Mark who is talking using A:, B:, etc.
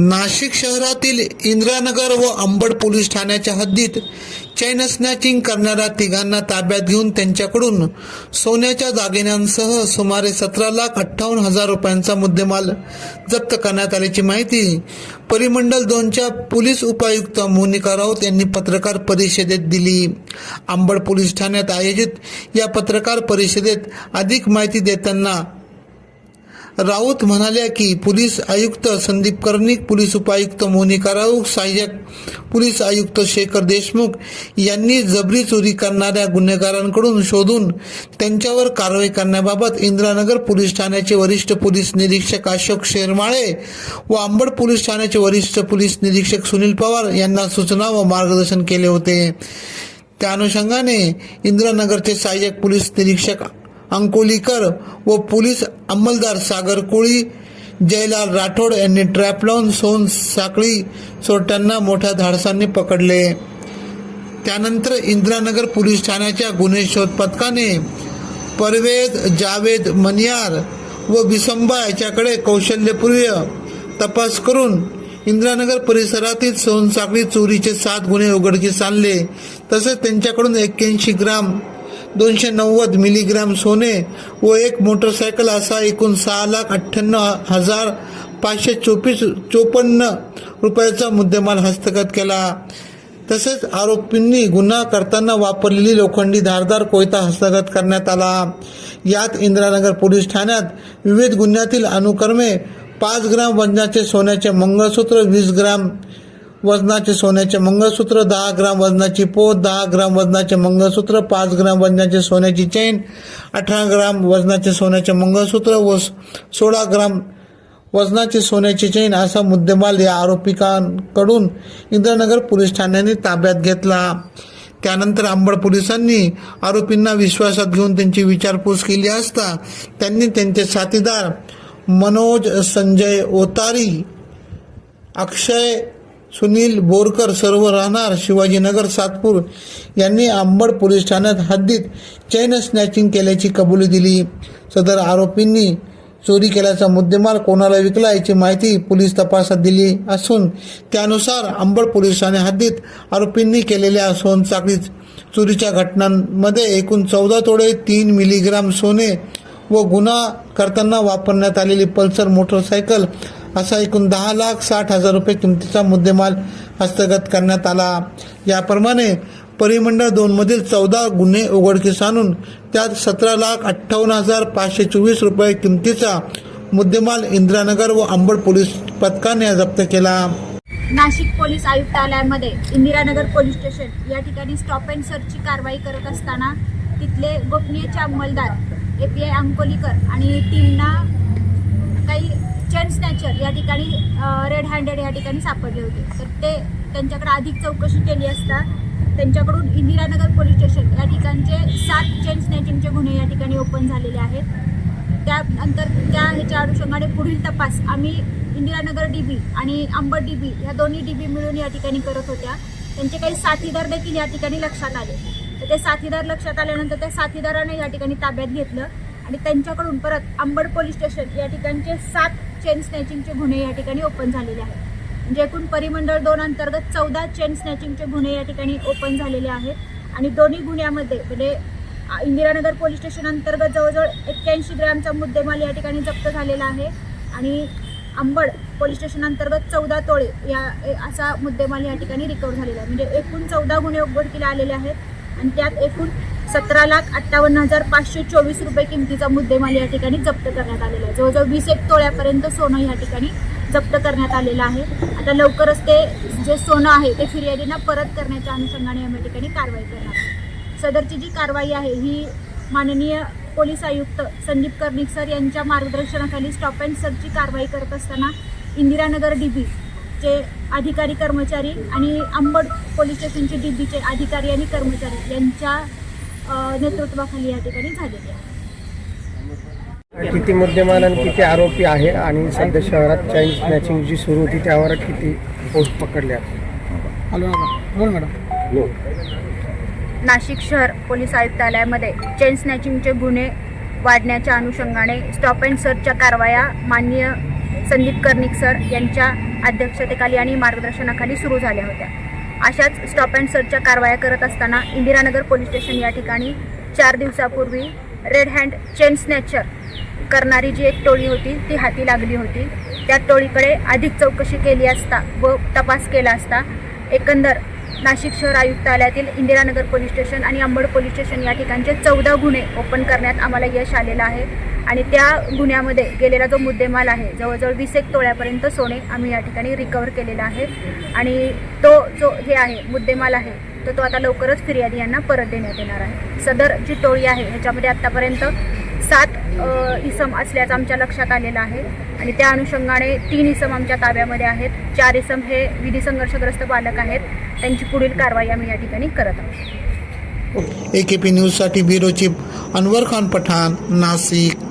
A: नाशिक शहरातील इंद्रानगर व अंबड पोलीस ठाण्याच्या हद्दीत चैन स्नॅचिंग करणाऱ्या तिघांना ताब्यात घेऊन त्यांच्याकडून सोन्याच्या दागिन्यांसह सुमारे सतरा लाख अठ्ठावन्न हजार रुपयांचा मुद्देमाल जप्त करण्यात आल्याची माहिती परिमंडल दोनच्या पोलीस उपायुक्त मोनिका राऊत यांनी पत्रकार परिषदेत दिली. अंबड पोलीस ठाण्यात आयोजित या पत्रकार परिषदेत अधिक माहिती देताना राऊत म्हणाल्या की पोलीस आयुक्त संदीप कर्णिक पोलीस उपायुक्त मोनिका राऊत सहाय्यक पोलीस आयुक्त शेखर देशमुख यांनी जबरी चोरी करणाऱ्या गुन्हेगारांकडून शोधून त्यांच्यावर कारवाई करण्याबाबत इंदिरानगर पोलीस ठाण्याचे वरिष्ठ पोलीस निरीक्षक अशोक शेरमाळे व आंबड पोलीस ठाण्याचे वरिष्ठ पोलीस निरीक्षक सुनील पवार यांना सूचना व मार्गदर्शन केले होते. त्या अनुषंगाने इंदिरानगरचे सहाय्यक पोलीस निरीक्षक अंकोलीकर व पोलीस अंमलदार सागर कोळी जयलाल राठोड यांनी ट्रॅप लावून सोन साखळी चोरट्यांना मोठ्या धाडसांनी पकडले. त्यानंतर इंदिरानगर पोलीस ठाण्याच्या गुन्हे शोध पथकाने परवेद जावेद मनियार व बिसंबा याच्याकडे कौशल्यपूर्व तपास करून इंदिरानगर परिसरातील सोनसाखळी चोरीचे सात गुन्हे उघडकीस आणले. तसेच त्यांच्याकडून एक्क्याऐंशी ग्राम दोनशे नव्वद मिलीग्राम सोने व एक मोटरसायकल असा एकूण सहा लाख अठ्ठ्याण्णव हजार पाचशे चोवीस चोपन्न रुपयाचा मुद्देमाल हस्तगत केला. तसेच आरोपींनी गुन्हा करताना वापरलेली लोखंडी धारदार कोयता हस्तगत करण्यात आला. यात इंदिरानगर पोलीस ठाण्यात विविध गुन्ह्यातील अनुक्रमे पाच ग्राम वजनाचे सोन्याचे मंगळसूत्र वीस ग्राम वजनाचे सोन्याचे मंगळसूत्र दहा ग्राम वजनाची पोत दहा ग्राम वजनाचे मंगळसूत्र पाच ग्राम वजनाचे सोन्याची चैन अठरा ग्राम वजनाचे सोन्याचे मंगळसूत्र व सोळा ग्राम वजनाची सोन्याची चैन असा मुद्देमाल या आरोपिकांकडून इंद्रनगर पोलीस ठाण्याने ताब्यात घेतला. त्यानंतर आंबड पोलिसांनी आरोपींना विश्वासात घेऊन त्यांची विचारपूस केली असता त्यांनी त्यांचे साथीदार मनोज संजय ओतारी अक्षय सुनील बोरकर सर्व राहणार. शिवाजीनगर सातपूर यांनी आंबड पोलीस ठाण्यात हद्दीत चैन स्नॅचिंग केल्याची कबुली दिली. सदर आरोपींनी चोरी केल्याचा मुद्देमाल कोणाला विकला याची माहिती पोलीस तपासात दिली असून त्यानुसार आंबड पोलीस ठाणे हद्दीत आरोपींनी केलेल्या सोन चाकरीच चोरीच्या घटनांमध्ये एकूण चौदा तोडे तीन मिलीग्राम सोने व गुन्हा करताना वापरण्यात आलेली पल्सर मोटरसायकल असा एकूण दहा लाख साठ हजार रुपये किमतीचा मुद्देमाल हस्तगत करण्यात आला. याप्रमाणे परिमंडळ दोनमधील चौदा गुन्हे उघडकीस आणून त्यात सतरा लाख अठ्ठावन्न हजार पाचशे चोवीस रुपये किमतीचा मुद्देमाल इंदिरानगर व अंबड पोलीस पथकाने जप्त केला.
B: नाशिक पोलीस आयुक्तालयामध्ये इंदिरानगर पोलीस स्टेशन या ठिकाणी स्टॉप अँड सर्चची कारवाई करत असताना तिथले गोपनीयचे अंमलदार ए पी आय अंकोलीकर आणि टीमना काही चेन स्नॅचर या ठिकाणी रेड हँडेड या ठिकाणी सापडले होते. तर ते त्यांच्याकडे अधिक चौकशी केली असता त्यांच्याकडून इंदिरानगर पोलीस स्टेशन या ठिकाणचे सात चेन स्नॅचिंगचे गुन्हे या ठिकाणी ओपन झालेले आहेत. त्यानंतर त्या ह्याच्या अनुषंगाने पुढील तपास आम्ही इंदिरानगर डी बी आणि अंबड डी बी या दोन्ही डी बी मिळून या ठिकाणी करत होत्या. त्यांचे काही साथीदार देखील या ठिकाणी लक्षात आले. तर ते साथीदार लक्षात आल्यानंतर त्या साथीदाराने या ठिकाणी ताब्यात घेतलं आणि त्यांच्याकडून परत अंबड पोलीस स्टेशन या ठिकाणचे सात चेन स्नॅचिंगचे गुन्हे या ठिकाणी ओपन झालेले आहेत. म्हणजे एकूण परिमंडळ दोन अंतर्गत चौदा चेन स्नॅचिंगचे गुन्हे या ठिकाणी ओपन झालेले आहेत. आणि दोन्ही गुन्ह्यामध्ये म्हणजे इंदिरानगर पोलीस स्टेशन अंतर्गत जवळजवळ एक्क्याऐंशी ग्रॅमचा मुद्देमाल या ठिकाणी जप्त झालेला आहे. आणि अंबड पोलीस स्टेशन अंतर्गत चौदा तोळे या ए- असा मुद्देमाल या ठिकाणी रिकवर झालेला आहे. म्हणजे एकूण चौदा गुन्हे उघडकीला आलेले आहेत. आणि त्यात एकूण सतरा लाख अठ्ठावन्न हजार पाचशे चोवीस रुपये किमतीचा मुद्देमाल या ठिकाणी जप्त करण्यात आलेला आहे. जवळजवळ वीस एक तोळ्यापर्यंत सोनं या ठिकाणी जप्त करण्यात आलेलं आहे. आता लवकरच ते जे सोनं आहे ते फिर्यादींना परत करण्याच्या अनुषंगाने या ठिकाणी कारवाई करणार सदरची जी कारवाई आहे ही माननीय पोलीस आयुक्त संदीप कर्णिक सर यांच्या मार्गदर्शनाखाली स्टॉप अँड सर्चची कारवाई करत असताना इंदिरानगर डी बी चे अधिकारी कर्मचारी आणि अंबड पोलीस स्टेशनचे डी बीचे अधिकारी आणि कर्मचारी यांच्या नेतृत्वाखाली या ठिकाणी झालेली आहे.
C: किती मुद्देमाल आणि किती आरोपी आहे आणि सध्या शहरात चाईल्ड स्नॅचिंग जी सुरू होती त्यावर किती पोस्ट पकडल्या?
D: हॅलो मॅडम बोल मॅडम.
B: नाशिक शहर पोलीस आयुक्तालयामध्ये चेन स्नॅचिंगचे गुन्हे वाढण्याच्या अनुषंगाने स्टॉप अँड सर्चच्या कारवाया माननीय संदीप कर्णिक सर यांच्या अध्यक्षतेखाली आणि मार्गदर्शनाखाली सुरू झाल्या होत्या. अशाच स्टॉप अँड सर्चच्या कारवाया करत असताना इंदिरानगर पोलीस स्टेशन या ठिकाणी चार दिवसापूर्वी रेड हँड चेन स्नॅचर करणारी जी एक टोळी होती ती हाती लागली होती. त्या टोळीकडे अधिक चौकशी केली असता व तपास केला असता एकंदर नाशिक शहर आयुक्तालयातील इंदिरानगर पोलीस स्टेशन आणि अंबड पोलीस स्टेशन या ठिकाणचे चौदा गुन्हे ओपन करण्यात आम्हाला यश आलेलं आहे. आणि त्या गुन्ह्यामध्ये गेलेला जो मुद्देमाल आहे जवळजवळ वीस एक तोळ्यापर्यंत सोने आम्ही या ठिकाणी रिकवर केलेला आहे. आणि तो जो हे आहे मुद्देमाल आहे तर तो आता लवकरच फिर्यादी यांना परत देण्यात येणार आहे. सदर जी टोळी आहे ह्याच्यामध्ये आत्तापर्यंत सात इसम असल्याचं आमच्या लक्षात आलेलं आहे. आणि त्या अनुषंगाने तीन इसम आमच्या ताब्यामध्ये आहेत. चार इसम हे विधी संघर्षग्रस्त बालक आहेत. त्यांची पुढील कारवाई आम्ही या ठिकाणी करत आहोत.
A: ए के पी न्यूजसाठी ब्युरो चीफ अनवर खान पठाण नाशिक.